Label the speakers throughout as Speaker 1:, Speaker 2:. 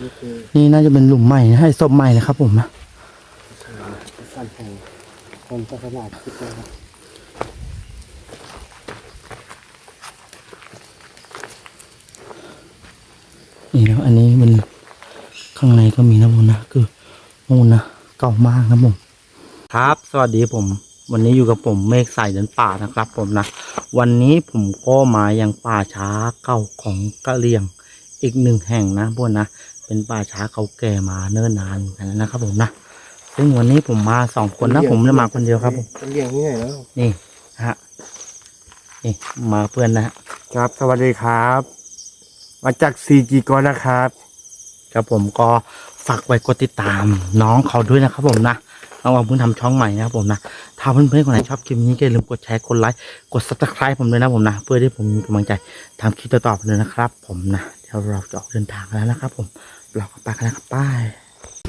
Speaker 1: นี่คือ
Speaker 2: นี่น่าจะเป็นหลุมใหม่นะให้ศพใหม่นะครับผมนะ
Speaker 1: สั้นแห่งคนศาสนาคริดนะครับ
Speaker 2: นี่นะอันนี้มันข้างในก็มีนะผมนะคือนู่นนะเก่ามากนะผมครับ สวัสดีผม วันนี้อยู่กับผมเมฆใสเดินป่านะครับ ผมนะวันนี้ผมก็มายังป่าช้าเก่าของกะเหรี่ยงอีกหนึ่งแห่งนะพวกนะ เป็นป่าช้าเก่าแก่มาเนิ่นนานเหมือนกันนะครับ ผมนะซึ่งวันนี้ผมมาสองคนนะผมไม่ได้มาคนเดียวครับผม
Speaker 1: เป็นเลี้ยงที่ไหนแล้ว
Speaker 2: นี่นะฮะนี่มาเพื่อนนะฮะ
Speaker 1: ครับ สวัสดีครับ มาจากซีจีกอนนะครับ
Speaker 2: ครับผมก็ฝากไว้กดติดตามน้องเขาด้วยนะครับผมนะ น้องวางเพิ่งทำช่องใหม่นะครับผมนะ ถ้าเพื่อนๆคนไหนชอบคลิปนี้ก็อย่าลืมกดแชร์กดไลค์กด subscribe ผมด้วยนะผมนะ เพื่อที่ผมมีกำลังใจทำคลิปต่อๆไปเลยนะครับ ผมนะเดี๋ยวเราจะออกเดินทางกันแล้วนะครับ ผมเราก็ไปกันนะครับป้าย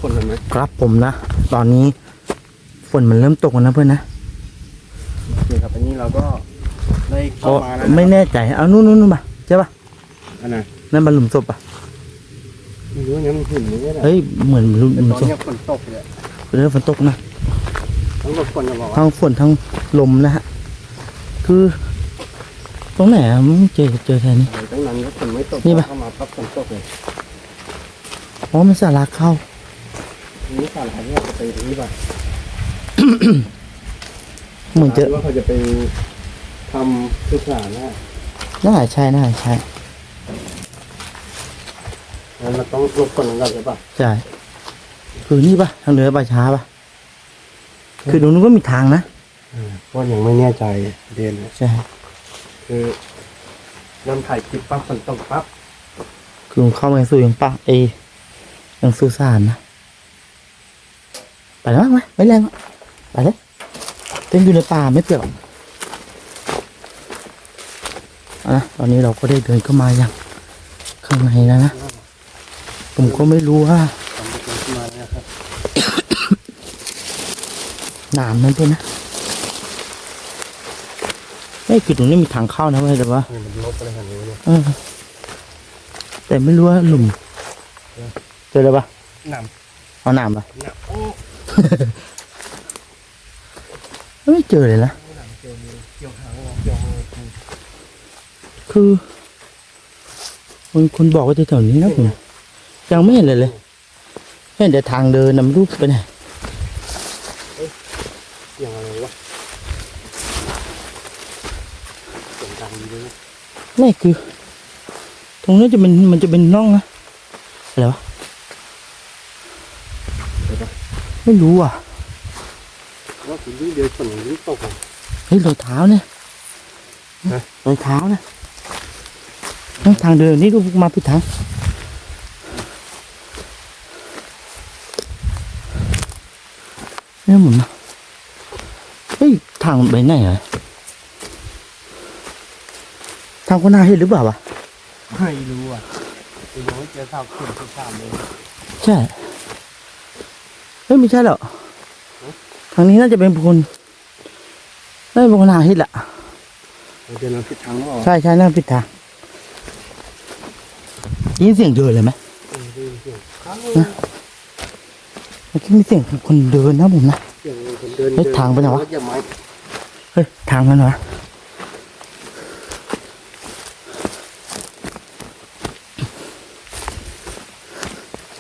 Speaker 1: คนเลยไหม
Speaker 2: ครับผมนะ ตอนนี้ฝนมันเริ่มตกแล้วนะเพื่อนนะ
Speaker 1: โอเคครับอันนี้เราก็ได้เข้า
Speaker 2: ก็
Speaker 1: มาแล้ว
Speaker 2: ไม่แน่ใจเอานู่นนู่นนู่นมาใช่ปะ
Speaker 1: อันไหน
Speaker 2: นั่นมันหลุมศพปะ
Speaker 1: ไม่รู้งั้นมันหินนี่แหละ
Speaker 2: เฮ้ยเหมือนหลุม
Speaker 1: แต่
Speaker 2: หลุ
Speaker 1: ต
Speaker 2: ม
Speaker 1: อน
Speaker 2: ศพ
Speaker 1: เนี้ยฝนตกเลย
Speaker 2: เริ่มฝนตกนะ
Speaker 1: ทั้งหมดคนจะบอกว่า
Speaker 2: ทั้งฝนทั้งลมนะฮะคือตรงไหนอะมึงเจอเจอแค่นี้
Speaker 1: อะไรตั้งนั้นก็ฝนไม่ตก
Speaker 2: นี่ปะ
Speaker 1: เข้ามาปั๊บฝนตกเลย
Speaker 2: อ๋อมันสาราเข้า
Speaker 1: ทีนี่สารพัดเนี่ยจะไปที่ป่ะ
Speaker 2: เหมือนจะ
Speaker 1: ว่าเขาจะไปทำสุสานนะ
Speaker 2: น่าใช่น่าใช่
Speaker 1: งั้นเราต้องหลบฝนกันใช่ป่ะ
Speaker 2: ใช่ คือนี่ปะทางเรือป่าช้าปะคือตรงนู้นก็มีทางนะ
Speaker 1: เพราะยังไม่แน่ใจเดนเนี่ย
Speaker 2: ใช่
Speaker 1: คือเริ่มถ่ายคลิปปั๊บฝนตกปั๊บ
Speaker 2: คือเข้ามาสู่ยังปะเอยังสุสานนะไปแล้วมั้งไหมไม่แรงหรอกไปเลยเต้นอยู่ในป่าไม่เปลี่ยวเอานะตอนนี้เราก็ได้เดินเข้ามายังข้างในแล้วนะผมก็ไม่รู้ว่า
Speaker 1: ทำเป็นขึ้นมาแล้วนะครับ
Speaker 2: ห นามนั่นด้วยนะไม่คือตรงนี้มีทางเข้านะเว้ยแต่ว่า
Speaker 1: เออมันลบอะไรขนาดนี้เนี่ย
Speaker 2: เออแต่ไม่รู้ว่าหลุมเจอแล้วปะ
Speaker 1: หน
Speaker 2: เอาหนามปะำ
Speaker 1: หนำโอ้
Speaker 2: ไม่เจอเลยนะ
Speaker 1: หนำเกี่ยวมือเกี่ยวหางเกี่ยวมือ
Speaker 2: คือคุณคุณบอกว่าจะแถวนี้นะผมยังไม่เห็นเลยเลยเห็นแต่ทางเดินนำรูปไปไหน
Speaker 1: เกี่ยวอะไรวะเสียงดังดีเลยนะ
Speaker 2: ไม่คือ ตรงนี้จะเป็นมันจะเป็นน่องนะอะไรวะ
Speaker 1: เดี๋ยวนะ
Speaker 2: ไม่รู้อะ
Speaker 1: ว่าถึงยิ่งเดียวฝนยิ่งตกอะ
Speaker 2: เฮ้ยรอยเท้าเนี่ย
Speaker 1: ฮะ
Speaker 2: รอยเท้านะนั่นทางเดินนี่ดูมาผิดทางเนี่ยหมุนนะเฮ้ยทางไปไหนอะ ทางคนหน้าเห็นหรือเปล่าวะ
Speaker 1: ไม่รู้อะยังไม่เจอสาวขึ้นสุสานเลย
Speaker 2: ใช่เฮ้ยไม่ใช่หรอกทางนี้น่าจะเป็นคนน่าจะเป็นคนหาเห็ดแหละ
Speaker 1: เราเดินมาผิดทางแล้วเหรอ
Speaker 2: ใช่ใช่น่าผิดทางได้ยินเสียงเดินเลยไหม
Speaker 1: เออได้ยินเสียงครั้ง
Speaker 2: เมื่อกี้มีเสียงคนเดินนะผมนะ
Speaker 1: เสียงคนเดิน
Speaker 2: เฮ้ยทางไปไหนวะ
Speaker 1: แล้วอย่าไม้
Speaker 2: เฮ้ยทางนั้นวะ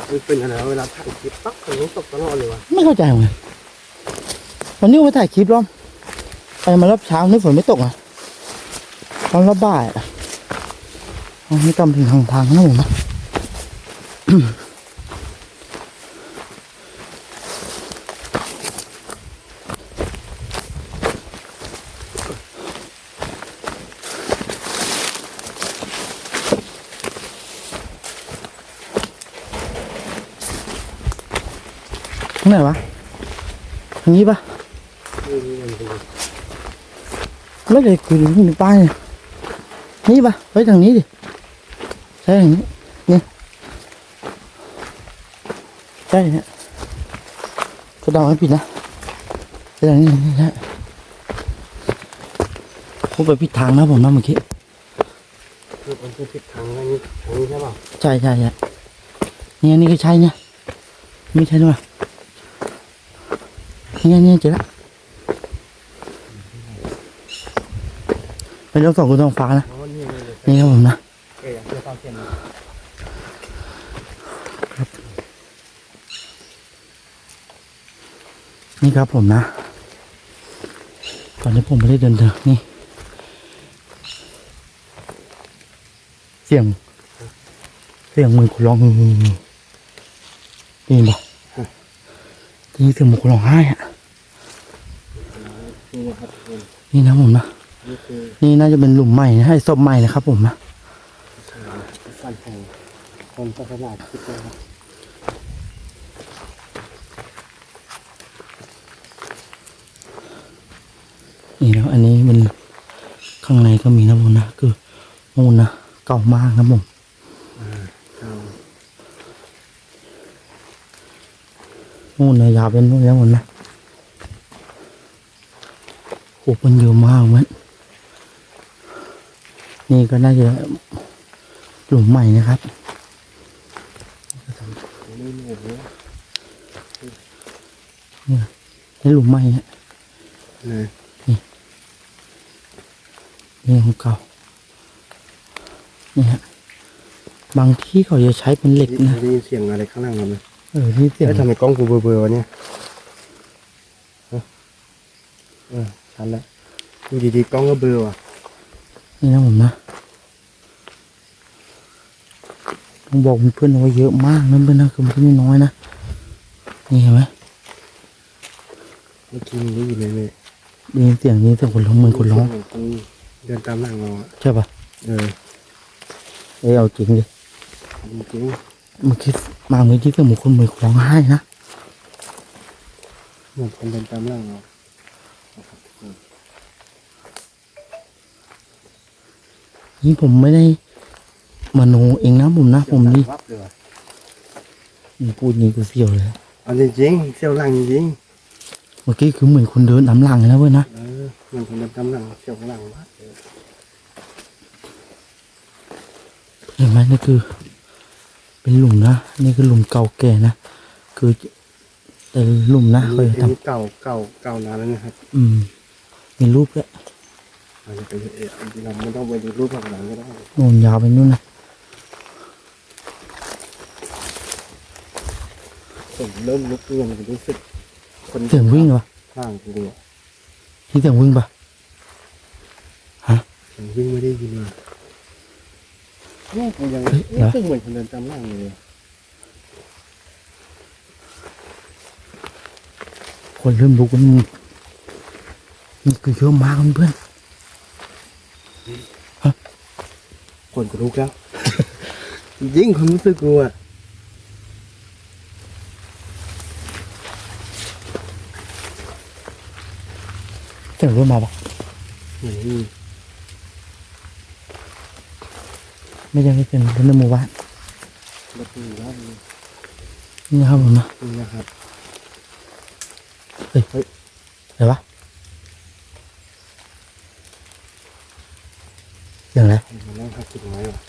Speaker 1: มันเป็นขนาดเวลาถ่ายคลิปปักฝนต้องตกตลอดเลยวะ
Speaker 2: ไม่เข้าใจเหมือนกันวันนี้ว่าถ่ายคลิปรอบไปมารอบเช้านี่ฝนไม่ตกอะตอนรอบบ่ายอะมันนี้กำถึงทางทางนะผมนะ ทางไหนวะทาง นี้ปะ
Speaker 1: นี่นี่มันเป็น
Speaker 2: ไม่เลยคืออยู่ในป้ายเนี่ยนี่ปะเฮ้ยทางนี้ดิใช่ทางนี้นี่ใช่เนี่ยก็เดาไม่ผิดนะใช่ทางนี้นี่ใช่ผมไปผิดทางนะผมนะเมื่อกี้
Speaker 1: คือมันคือผิดทางอันนี้ทางนี้ใช่ป่ะ
Speaker 2: ใช่ใช่ใช่นเนี่ยนี่ก็ใช่เนี่ยไม่ใช่ด้วยเนี่ยเนี่ยเจอละเป็นรถสองคุณทองฟ้านะ
Speaker 1: นี่
Speaker 2: ครับผมนะ
Speaker 1: นี่
Speaker 2: ครับผมนะ ตอนนี้ผมไม่ได้เดินเดินนี่ เสียง เสียงมือนคนร้องได้ยินปะได้ยินเสียงมือนคนร้องไห้อะ
Speaker 1: นี่นะครับทุกคน
Speaker 2: นี่นะผมนะ
Speaker 1: นี่คือ
Speaker 2: นี่น่าจะเป็นหลุมใหม่นะให้ศพใหม่นะครับผมนะ
Speaker 1: สั้นแห่งคนศาสนาคริดนะครับ
Speaker 2: นี่แล้วอันนี้มันข้างในก็มีนะผมนะ คือมูลนะเก่ามากนะผม
Speaker 1: เอา
Speaker 2: มูลนะยาวเป็นนู่นแล้วผมนะ โอ้มันเยอะมากเหมือนนี่ก็น่าจะหลุมใหม่นะครับ
Speaker 1: นี่หนู
Speaker 2: นี่หลุมใหม่เนี่ย
Speaker 1: นะ
Speaker 2: นี่ของเก่านี่ฮะบางที่เขาจะใช้เป็นเหล็กนะ
Speaker 1: ได้ยินเสียงอะไรข้างล่างครับ
Speaker 2: เออที่เสียง
Speaker 1: แล้วทำไมกล้องกูเบลอๆวะเนี่ยเออเออ ชันแล้วดูดีๆกล้องก็เบลอว่ะ
Speaker 2: นี่นะผมนะต้องบอกเพื่อนๆว่าเยอะมากนะเพื่อนนะคือมันไม่น้อยนะนี่เห็นไหม
Speaker 1: เมื่อกี้มึงได้ยินเลยเนี่ย
Speaker 2: ได้ยินเสียงนี้เสียงคนร้องเหมือนคนร้อง
Speaker 1: คนเดินตามหลังเราอะ
Speaker 2: ใช่ปะ
Speaker 1: เออ
Speaker 2: เอ้ยเอาจริงดิ
Speaker 1: จริง
Speaker 2: เมื่อกี้มาเมื่อกี้เสียงเหมือนคนเหมือนคนร้องไห้นะ
Speaker 1: ๆเหมือนคนเดินตามหลังเรา
Speaker 2: นี่ผมไม่ได้มโนเองนะผมนะ ผมนี่
Speaker 1: วับเลยว่ะ
Speaker 2: พูดอย่างนี้กูเสียวเลย
Speaker 1: เอาจริงๆเสียวหลังจริง
Speaker 2: เมื่อกี้คือเหมือนคนเดินน้ำหลังเลยนะเพื่อนนะ
Speaker 1: ๆเออเหมือนคนเดินตามหลังเสียวหลังวับเลย
Speaker 2: เห็นไหมนี่คือ เป็นหลุมนะนี่คือหลุมเก่าแก่นะคือแต่หลุมนะเขา
Speaker 1: อัน
Speaker 2: จะ
Speaker 1: นี้
Speaker 2: ท
Speaker 1: เก่าเก่าเก่านานแล้วนะครับำ
Speaker 2: อืมมีรูปด้วย
Speaker 1: อาจจะเป็นเออจริงๆเราไม่ต้องไปดูรูปข้างหลังก็ได้
Speaker 2: โน่นยาวไปนู่นนะ
Speaker 1: ผมเริ่มลุกเรื่องมันรู้สึก คน
Speaker 2: เสียงวิ่งเหรอ
Speaker 1: ข้างกูอะ
Speaker 2: ที่เสียงวิ่งปะ
Speaker 1: เสียงวิ่งไม่ได้ยินเลยเนี่ยผมยังรู้สึกเหมือนคนเดินตามหลังเลย
Speaker 2: คนเริ่มลุกกันนี่คือเยอะมากเพื่อน
Speaker 1: คนก็ลุกแล้ว ยิ่งความรู้สึกกูอะ
Speaker 2: เสียงเริ่มมาปะ
Speaker 1: เหมือนมี
Speaker 2: ไม่ใช่ไม่เป็นเป็นในหมู่บ้าน
Speaker 1: รถมีแล้วนี่
Speaker 2: นี่นะครับผมนะ
Speaker 1: นะครับ
Speaker 2: เดี๋ยวปะเสียงอะไร
Speaker 1: มัน นั่งทับกิ่งไม้ว่ะ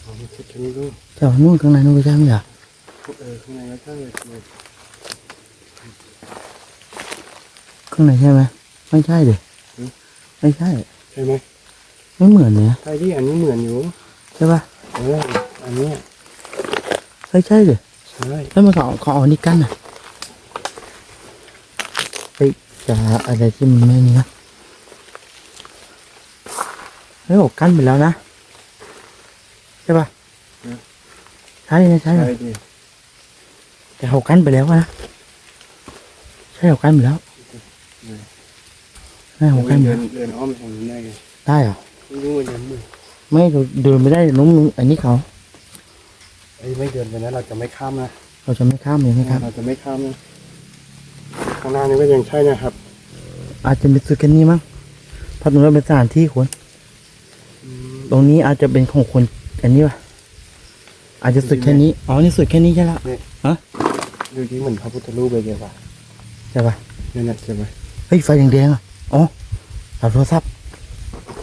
Speaker 1: เอามาคิดแค่นี้ดู
Speaker 2: แถวนู่นข้างในนู่นไม่ใช่ไหมเหรอ
Speaker 1: เออข้างในก็ช่างเลยทำไม
Speaker 2: ข้างในใช่ไหมไม่ใช่ดิไม่ใช่
Speaker 1: ใช่ไหม
Speaker 2: ไม่เหมือนเลยนะ
Speaker 1: ใช่ที่อันนี้เหมือนอยู่
Speaker 2: ใช่ปะ
Speaker 1: เอออันเนี้ย
Speaker 2: ไม่ใช่ดิ
Speaker 1: ใช่
Speaker 2: แล้วมันเขาเขาเอานี่กั้นอะเฮ้ยจะอะไรที่มันไม่นี่นะเฮ้ยบอกกั้นไปแล้วนะใช่ปะใช่นะใช่
Speaker 1: ใช่
Speaker 2: นะ
Speaker 1: ดิ
Speaker 2: แต่เขากั้นไปแล้วอะนะใช่เขากั้นไปแล้วใช่เขากั้นไป
Speaker 1: เดิ
Speaker 2: แล้
Speaker 1: น
Speaker 2: ว
Speaker 1: เดินอ้อมทางนี้ได้ไง
Speaker 2: ได้เหรอ
Speaker 1: ไม่รู้ว่าเดินมือ
Speaker 2: ไม่เราเดินไม่ได้น้องมึงอันนี้เขา
Speaker 1: ไอ้ยไม่เดินไปนะเราจะไม่ข้ามนะ
Speaker 2: เราจะไม่ข้ามเลยไม่ข้าม
Speaker 1: เราจะไม่ข้ามนะข้างหน้านี่ก็ยังใช่นะครับ
Speaker 2: อาจจะเป็นสุดแค่นี้มั้งเพราะตรงนั้นเป็นสถานที่คนตรงนี้อาจจะเป็นของคนอันนี้วะอาจจะสุดแค่นี้อ๋อนี่สุดแค่นี้ใช่ละ
Speaker 1: เนี่ย
Speaker 2: ฮะ
Speaker 1: ดูที่เหมือนพระพุทธรูปเลยเจ้าป่ะ
Speaker 2: ใช่ปะ
Speaker 1: นั่นน่ะใช่ไหม
Speaker 2: เฮ้ยไฟแดงๆอะอ๋อสายโทรศัพท์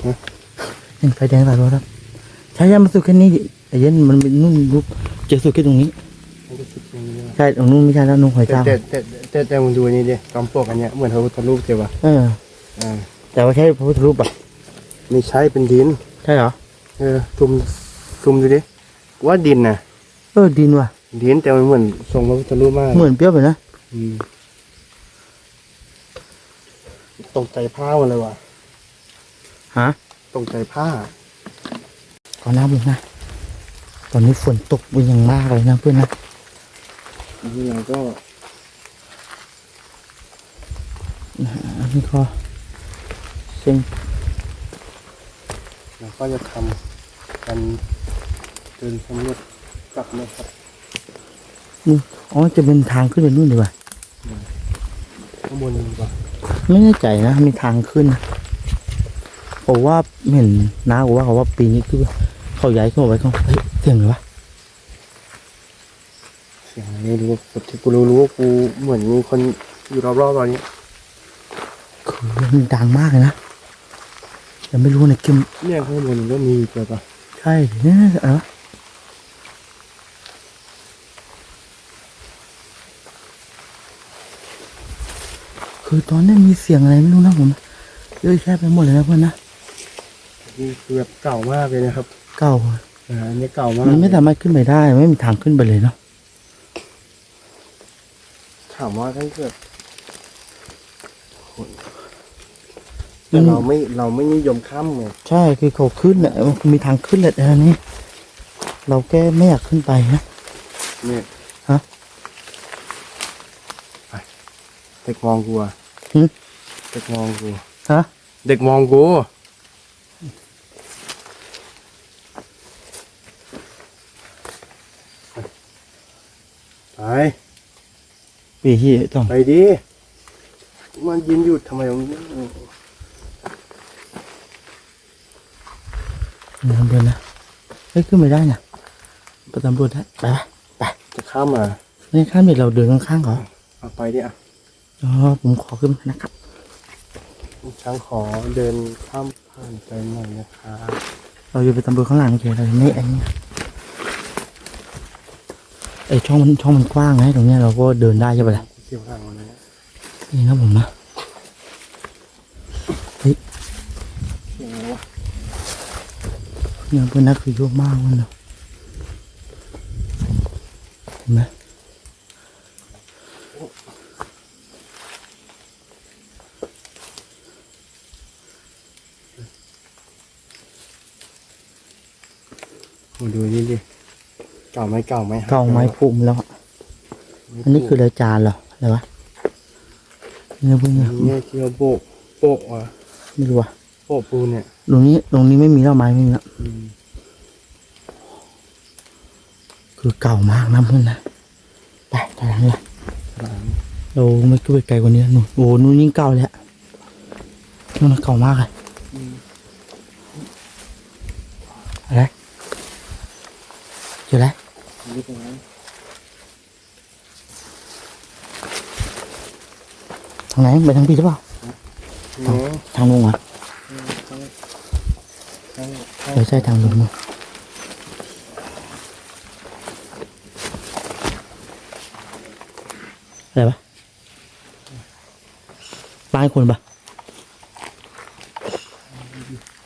Speaker 1: ฮะ
Speaker 2: เห็นไฟแดงสายโทรศัพท์ใช่ใช่มันสุดแค่นี้ดิไอ้เย็นมันเป็นนู่นรูปเจอสุดแค่ตรงนี้
Speaker 1: มันก็คิดอย่างนี้ว่า
Speaker 2: ใช่ตรงนู้นไม่ใช่แล้วนุ่งหอย
Speaker 1: แต่
Speaker 2: เจ้า
Speaker 1: แต่แต่แต่แต่มึงดูอันนี่ดิจอมปลวกอันเนี้ยเหมือนพระพุทธรูปเจ้าป่ะ
Speaker 2: เออ
Speaker 1: อ่า
Speaker 2: แต่ว่าใช่พระพุทธรูปอะ
Speaker 1: ไม่ใช่เป็นดิน
Speaker 2: ใช่เหรอ
Speaker 1: เออซุมซุมดูดิว่าดินน่ะ
Speaker 2: เออดินว่ะ
Speaker 1: ดินแต่มันเหมือนทรงพระพุทธรูปมาก
Speaker 2: เหมือนเปรี้ยวไปนะ
Speaker 1: อืมตกใจผ้าหมดเลยว่ะ
Speaker 2: ฮะ
Speaker 1: ตกใจผ้า
Speaker 2: ก่อนหน้าบุญนะ ตอนนี้ฝนตกเป็นอย่างมากเลยนะเพื่อนนะ
Speaker 1: นี่เราก็
Speaker 2: อันนี้ก็เส้น
Speaker 1: เราก็จะทำกันเดินสำรวจกลับนะครับ
Speaker 2: นี่อ๋อจะเป็นทางขึ้นไปนู่นดีกว่า
Speaker 1: ข้างบนดีกว่า
Speaker 2: ไม่แน่ใจนะมีทางขึ้น นะผมว่าเห็นน้าบอกว่าเขาว่าปีนี้คือเขาย้ายขึ้นมาไว้ข้างเฮ้ยเสียงเลยวะ
Speaker 1: เสียงอะไรไม่รู้แต่ที่กูรู้รู้ว่ากูเหมือนมีคนอยู่รอบๆตอนนี้
Speaker 2: คือมันดังมากเลยนะแต่ไม่รู้ในกิม
Speaker 1: เนี่ยข้างบนก็มีเจอปะ
Speaker 2: ใช่เนี่ยอะไรวะคือตอนนี้มีเสียงอะไรไม่รู้นะผมเยอะแยะไปหมดเลยนะเพื่อนนะ
Speaker 1: นี่คือแบบเก่ามากเลยนะครับ
Speaker 2: เก่า
Speaker 1: อ่าอันนี้เก่ามาก
Speaker 2: มันไม่สามารถขึ้นไปได้ไม่มีทางขึ้นไปเลยเนาะ
Speaker 1: ถามว่าถ้าเกิดแต่เราไม่เราไม่นิยมข้ามไง
Speaker 2: ใช่คือเขาขึ้นอะมันมีทางขึ้นแหละแต่อันนี้ เราแค่ไม่อยากขึ้นไปนะ
Speaker 1: เนี่ย
Speaker 2: ฮะ
Speaker 1: ไปเด็กมองกูอะ
Speaker 2: หึ
Speaker 1: เด็กมองกู
Speaker 2: ฮะ
Speaker 1: เด็กมองกู ไป
Speaker 2: ปีที่ต้อง
Speaker 1: ไปดิมันยืนอยู่ทำไมมัน
Speaker 2: ตำรวจนะเฮ้ยขึ้นไปได้นะไปตำรวจได้ไปไป
Speaker 1: จะข้ามมา
Speaker 2: นี่ข้ามเด็เราเดินข้างๆเขา
Speaker 1: เอาไปดิอะ
Speaker 2: อ๋อผมขอขึ้นนะครับ
Speaker 1: ช้างขอเดินข้ามผ่านไปหน่อยนะครับ
Speaker 2: เราอยู่ไปตำรวจข้างหลังเฉยเราไม่ไอ้นี่ ไอช่องมันช่องมันกว้างไงตรงเนี้ยเราก็เดินได้ใช่ปะล่ะ
Speaker 1: เกี่ยวางวันนี้
Speaker 2: นี่นะผมนะ
Speaker 1: เกี่ยวอะไรวะ
Speaker 2: เนี่ยเพื่อนนักคือเยอะมากเลยเนาะเห็นไหม
Speaker 1: โอ้ดูนี่ดิ เก่าไหมเก่าไหม
Speaker 2: เก่าไม้พุ่มแล้วอะอันนี้คือรายจานเหรออะไรวะเนี่ยเพื่อนเนี่ย
Speaker 1: เนี่ยที่เราโบกโปะอะ
Speaker 2: ไม่รู้ว่ะ
Speaker 1: โปะปูนเนี่ย
Speaker 2: ตรงนี้ตรงนี้ไม่มีแล้วไม้ไม่มีแล้ว
Speaker 1: อืม
Speaker 2: คือเก่ามากนะเพื่อนนะไปทางนั้นละ
Speaker 1: หลัง
Speaker 2: เราไม่ขึ้นไปไกลกว่านี้แล้วนู่นโอ้นู่นยิ่งเก่าเลยอะนู่นนะเก่ามากเลย
Speaker 1: อืม
Speaker 2: อะไรเจอแล้ว
Speaker 1: นี่ตรงนั้น
Speaker 2: ทางไหนไปทางพี่ใช่เปล่า
Speaker 1: เนี่ย
Speaker 2: ทางลงเหรอะ
Speaker 1: ข้างข้าง
Speaker 2: เออใช่ทางลงนู่นอะไรปะบ้านคนปะ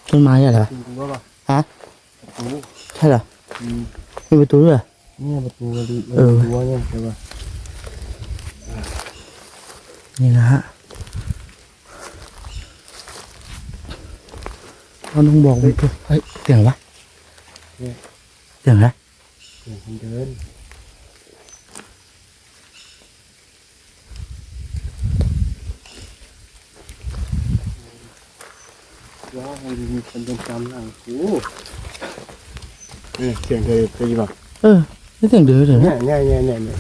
Speaker 2: ต้นไม้อะไรปะ
Speaker 1: จริงๆว่าป่ะ
Speaker 2: ฮะ
Speaker 1: ประตู
Speaker 2: ใช่เหรอ
Speaker 1: อืม
Speaker 2: มีประตูด้วย เหรอ
Speaker 1: เนี่ยประตูกระดิ่ง
Speaker 2: เออ
Speaker 1: รั้วเนี่ยใช่ป่ะ
Speaker 2: นี่นะฮะเราต้องบอกมันเฮ้ยเสียงวะเสียงอะไร
Speaker 1: เสียงคนเดินว้าวมันมีคนเดินตามหลังกูเนี่ยเสียงเคยเคยป่ะ
Speaker 2: เออ นี่เสียงเดือดเดือด
Speaker 1: เนี่ยเนี่ยเนี่ยเนี่ยเนี่ย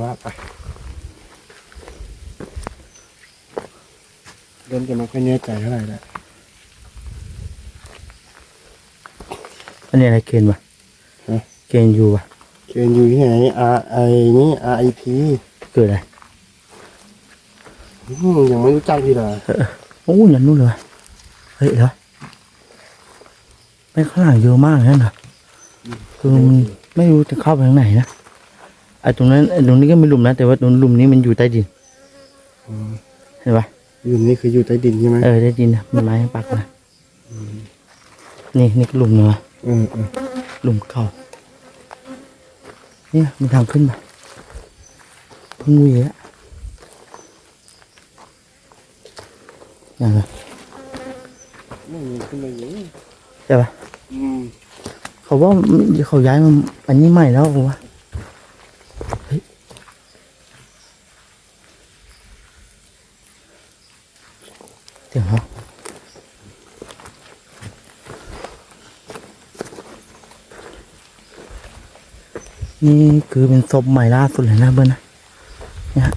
Speaker 1: ว่าไปเดินจะไม่ค่อยแน่ใจเท่าไหร่แหละ
Speaker 2: อันนี้อะไรเคนวะเกณฑ์อยู่อะ
Speaker 1: เขียนอยู่ที่ไหน R I นี่ R I P
Speaker 2: เกิดอะไร
Speaker 1: อืมยังไม่รู้จักดีเหรอ
Speaker 2: โอ้ยยันนู่นเลยวะเฮ้ยเหรอ ไปข้างหลังเยอะมากนั่นน่ะคือมันไม่รู้จะเข้าไปทางไหนนะไอ้ตรงนั้นไอ้ตรงนี้ก็มีหลุมนะแต่ว่าตรงหลุมนี้มันอยู่ใต้ดิน
Speaker 1: อืม
Speaker 2: เห็นปะ
Speaker 1: หลุมนี้คืออยู่ใต้ดินใช่ไหม
Speaker 2: เออใต้ดินนะมีไม้ปักนะนี่นี่ก็หลุมเนาะ
Speaker 1: อืมอืม
Speaker 2: หลุมเก่าเนี่ยมีทางขึ้นมางูเยอะอย่างไร
Speaker 1: ไม่มีขึ้นมาอย่างนี้
Speaker 2: ใช่ปะ
Speaker 1: อืม
Speaker 2: เขาว่าเขาย้ายมาอันนี้ใหม่แล้วผมว่าเฮ้ยเดี๋ยวนะนี่คือเป็นศพใหม่ล่าสุดเลยนะเบิ้ลนะเนี่ยฮะ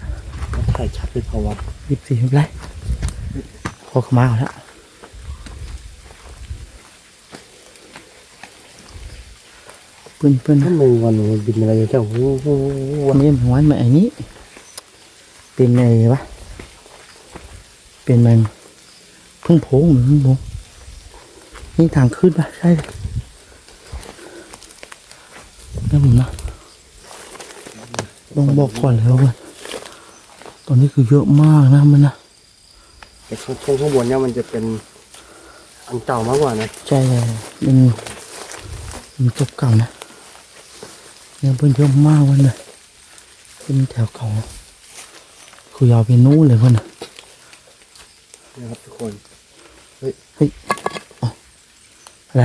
Speaker 1: ถ่ายชัดไปพอวะ
Speaker 2: ยี่สิบสี่ไม่เป็นไรขอขมาเอาแล้ว เพื่อนเพื่อน
Speaker 1: ทำไมวันนี้บินอะไรเจ้าโอ้โห
Speaker 2: วันนี้ผมว่ามันไอ้นี้ เป็นไงวะ เป็นมันเพึ่งโพงเหมือนเพึ่งโพงนี่ทางขึ้นปะใช่เลยแล้วผมนะลองบอกก่อนเลยว่าตอนนี้คือเยอะมากนะมันนะ
Speaker 1: แต่ข้างช่วงข้างบนเนี่ยมันจะเป็นอันเก่ามากกว่านะ
Speaker 2: ใช่ใช่เป็นเป็นจบเก่านะ เนี่ยเพิ่นเยอะมากวันเลยเป็นแถวเก่าคือยาวไปนู้นเลยวันน่ะ
Speaker 1: นะครับทุกคน
Speaker 2: อะไร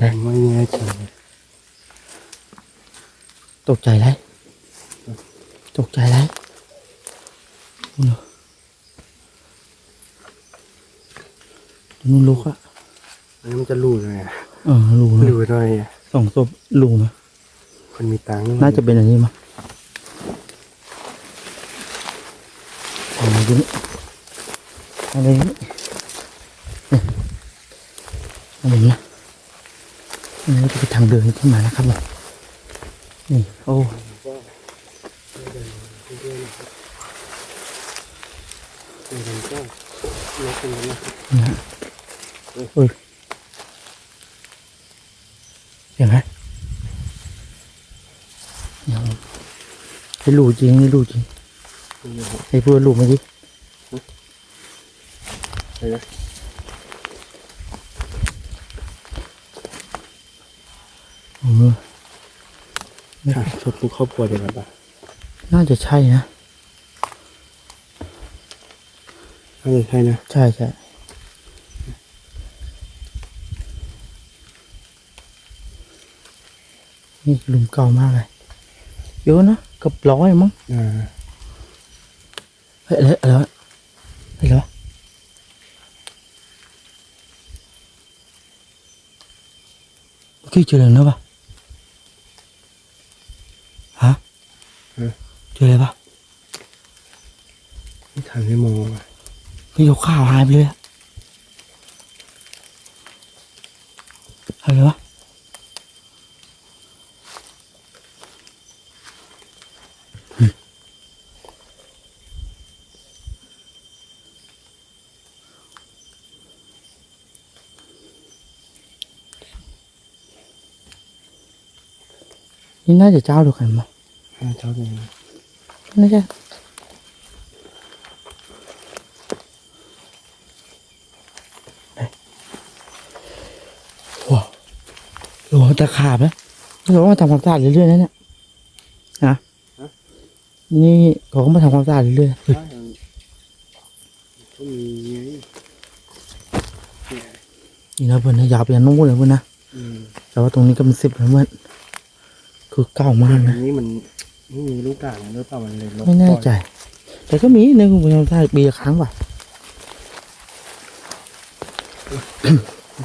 Speaker 1: ยังไม่แน่ใจ
Speaker 2: ตกใจไรตกใจไรนู่นเหรอนู่นลูกอะ
Speaker 1: อันนี้มันจะรูเลยอะ
Speaker 2: เออลูกนะ
Speaker 1: รูหน่อยอะ
Speaker 2: สองศพลูกนะ
Speaker 1: คนมีตังค์
Speaker 2: น่าจะเป็นอันนี้มั้งอะไรนี่อะไรนี่เนี่ยเอาผมนะอันนี้จะเป็นทางเดินขึ้นมานะครับผมนี่โอ้
Speaker 1: เป็นกันก็ลดเป็นกันนะ
Speaker 2: นี่ฮะเอ้ยเสียงไหมเดี๋ยว ให้รู้จริงให้รู้จริง
Speaker 1: นี่นะครับ
Speaker 2: ให้พูดรู้มาดิ
Speaker 1: ใช่ไหม
Speaker 2: เออ
Speaker 1: อะชดทุกครอบครัวเดียวกันปะ
Speaker 2: น่าจะใช่นะ
Speaker 1: น่าจะใช่นะ
Speaker 2: ใช่ใช่นี่หลุมเก่ามากเลย เยอะนะ เกับร้อยมั้ง
Speaker 1: อ่า
Speaker 2: เฮ้ยอะไรอะไรวะเฮ้ยอะไรวะเมื่อกี้เจออะไรนะปะฮะเจออะไรปะ
Speaker 1: ไม่ทันได้มองอะ
Speaker 2: พี่ยกข้าวหายไปเลยอะอะไรวะอืม นี่น่าจะเจ้าเดียวกันมั้ง
Speaker 1: ห้าเช้าเลยนะ
Speaker 2: น่าจะว้าวระวังตะขาบนะเราต้องมาทำความสะอาดเรื่อยๆนะเนี่ยนะนี่เขาก็มาทำความสะอาดเรื่อยๆเฮ้ย
Speaker 1: ใช่ก็มีไง
Speaker 2: นี่นะเพื่อนนะยาวไปยันนู้นเลยเพื่อนนะ
Speaker 1: อืม
Speaker 2: แต่ว่าตรงนี้ก็เป็นสิบแล้วเพื่อน คือเก่ามาก
Speaker 1: อั
Speaker 2: นะ
Speaker 1: นนี้มันไม่มีลูกด่างหรือเปล่ามันเลยลบ
Speaker 2: ไม่แน่ใจ แต่ก็มีในกลุ่มความสะอาดปีละครั้งว่ะ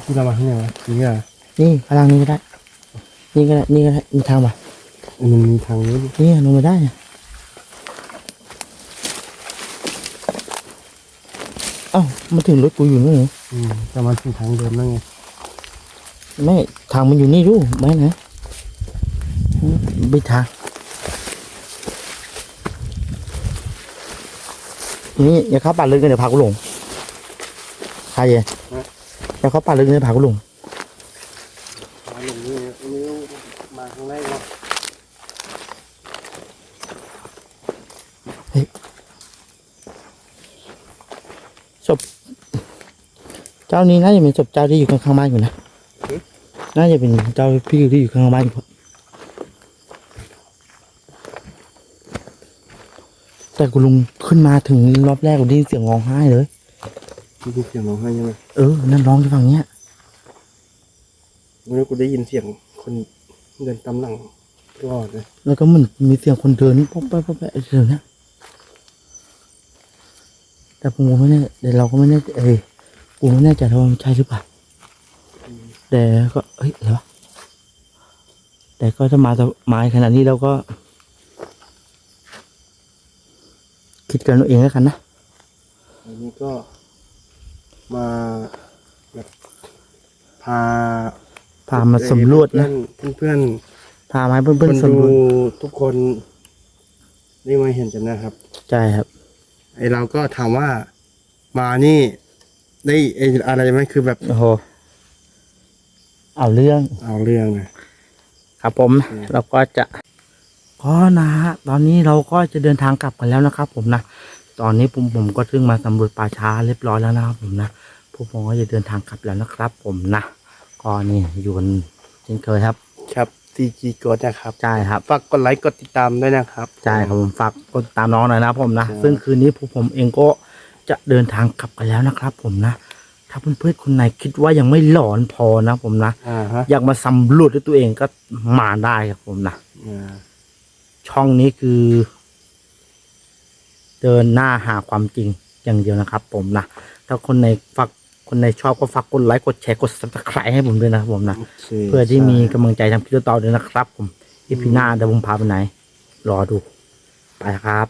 Speaker 1: ที่เรามาข้างในวะนี่อะ
Speaker 2: นี่พลังนี้ก็ได้นี่ก็ได้นี่ก็ได้มีทางป่ะ
Speaker 1: มันมีทางนู้น
Speaker 2: นี่ลงมาได้เนี่ยเอ้ามาถึงรถกูอยู่นู่นเหรอ
Speaker 1: อืมแต่มันเป็นทางเดิมแล้วไง
Speaker 2: ไม่ทางมันอยู่นี่ดูไม่นะ ไม่ทางนี่อย่าเข้าป่าลึกเลยเดี๋ยวพากูหลงใครเย่อย่าเข้าป่าลึกเลยเดี๋ยวพากูหลง
Speaker 1: มาหลงนี่ไม่รู้มาครั้งแรกเนาะ
Speaker 2: ศพเจ้านี้น่าจะเป็นศพเจ้าที่อยู่ข้างๆบ้านอยู่นะน่าจะเป็นเจ้าพี่ที่อยู่ข้างๆบ้านอยู่ แต่คุณลุงขึ้นมาถึงรอบแรกกูได้ยินเสียงร้องไห้เลย
Speaker 1: ได้ยินเสียงร้องไห้ใช่ไหม
Speaker 2: เออ นั่นร้องที่ฝั่งเนี้ย
Speaker 1: เมื่อกูได้ยินเสียงคนเดินตามหลังตลอดเลย
Speaker 2: แล้วก็เหมันมีเสียงคนเดินป๊อปแป๊บป๊อปแป๊บเดินนะแต่ผมก็ไม่แน่เดี๋ยวเราก็ไม่แน่เอ้ยกูไม่แน่ใจว่ามันใช่หรือเปล่าแต่ก็เฮ้ยอะไรวะแต่ก็จะมาจะมาขนาดนี้เราก็ คิดกันเอาเองแล้วกันนะ
Speaker 1: อันนี้ก็มาแบบพา
Speaker 2: พามาสำรวจนะ
Speaker 1: เพื่อนเพื่อน
Speaker 2: พามาให้
Speaker 1: ๆ
Speaker 2: เพื่อน
Speaker 1: คน
Speaker 2: ๆสำร
Speaker 1: ดู
Speaker 2: วจ
Speaker 1: ทุกคนได้มาเห็นกันนะครับ
Speaker 2: ใช่ครับ
Speaker 1: ไอเราก็ถามว่ามานี่ได้ไออะไรไหมคือแบบ
Speaker 2: โอ้โหเอาเรื่อง
Speaker 1: เอาเรื่องนะครับ
Speaker 2: ผมเราก็จะ ก็นะฮะตอนนี้เราก็จะเดินทางกลับกันแล้วนะครับ ผมนะตอนนี้ผมผมก็ซึ่งมาสำรวจป่าช้าเรียบร้อยแล้วนะครับผมนะพวกผมก็จะเดินทางกลับแล้วนะครับ ผมนะก็นี่อยู่กันเช่นเคยครับ
Speaker 1: ครับทีจีกดนะครับ
Speaker 2: ใช่ครับ
Speaker 1: ฝากกดไลค์กดติดตามด้วยนะครับ
Speaker 2: ใช่ครับผมฝากกดติดตามน้องหน่อยนะครับผมนะ
Speaker 1: ครับ
Speaker 2: ซึ่งคืนนี้พวกผมเองก็จะเดินทางกลับกันแล้วนะครับ ผมนะถ้าเพื่อนๆคนไหนคิดว่ายังไม่หลอนพอนะ ผมนะ
Speaker 1: อ่าฮะ
Speaker 2: อยากมาสำรวจด้วยตัวเองก็มาได้ครับผมนะ
Speaker 1: อ่า
Speaker 2: ช่องนี้คือ เดินหน้าหาความจริงอย่างเดียวนะครับ ผมนะถ้าคนในฝากคนในชอบก็ฝากกดไลค์กดแชร์กด subscribe ให้ผมด้วยนะครับผมนะ
Speaker 1: โค
Speaker 2: เพื่อที่มี
Speaker 1: ใช่
Speaker 2: กำลังใจทำคลิปต่อๆด้วยนะครับ ผมอีพีหน้าเดี๋ยวผมพาไปไหน รอดู ไปครับ